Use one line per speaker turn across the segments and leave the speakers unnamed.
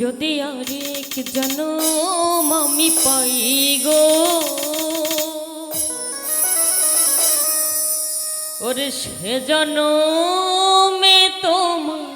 যদি আরেক জন মামি পাই গো। ওর সে জনমে তোমার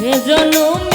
হে জনম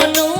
জানো